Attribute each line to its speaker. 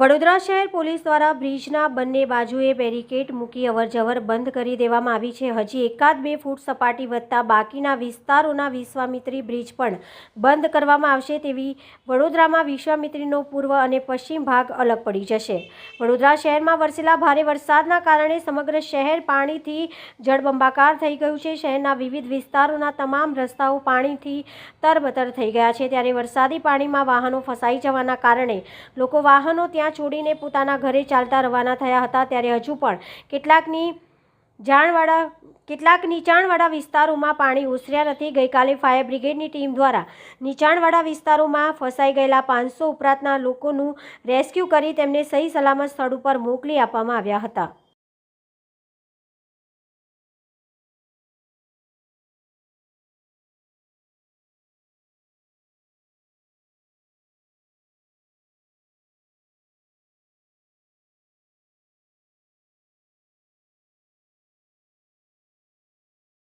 Speaker 1: વડોદરા શહેર પોલીસ દ્વારા બ્રિજના બંને બાજુએ બેરિકેડ મૂકી અવરજવર બંધ કરી દેવામાં આવી છે. હજી એકાદ બે ફૂટ સપાટી વધતા બાકીના વિસ્તારોના વિશ્વામિત્રી બ્રિજ પણ બંધ કરવામાં આવશે તેવી વડોદરામાં વિશ્વામિત્રીનો પૂર્વ અને પશ્ચિમ ભાગ અલગ પડી જશે. વડોદરા શહેરમાં વરસેલા ભારે વરસાદના કારણે સમગ્ર શહેર પાણીથી જળબંબાકાર થઈ ગયું છે. શહેરના વિવિધ વિસ્તારોના તમામ રસ્તાઓ પાણીથી તરબતર થઈ ગયા છે. ત્યારે વરસાદી પાણીમાં વાહનો ફસાઈ જવાના કારણે લોકો વાહનો ત્યાં છોડીને પોતાના ઘરે ચાલતા રવાના થયા હતા ત્યારે હજુ પણ કેટલાકની જાણવાળા કેટલાક નીચાણવાળા વિસ્તારોમાં પાણી ઓસર્યા નથી. ગઈકાલે ફાયર બ્રિગેડની ટીમ દ્વારા નીચાણવાળા વિસ્તારોમાં ફસાઈ ગયેલા પાંચસો ઉપરાંતના લોકોનું રેસ્ક્યુ કરી તેમને સહી સલામત સ્થળ ઉપર મોકલી આપવામાં આવ્યા હતા.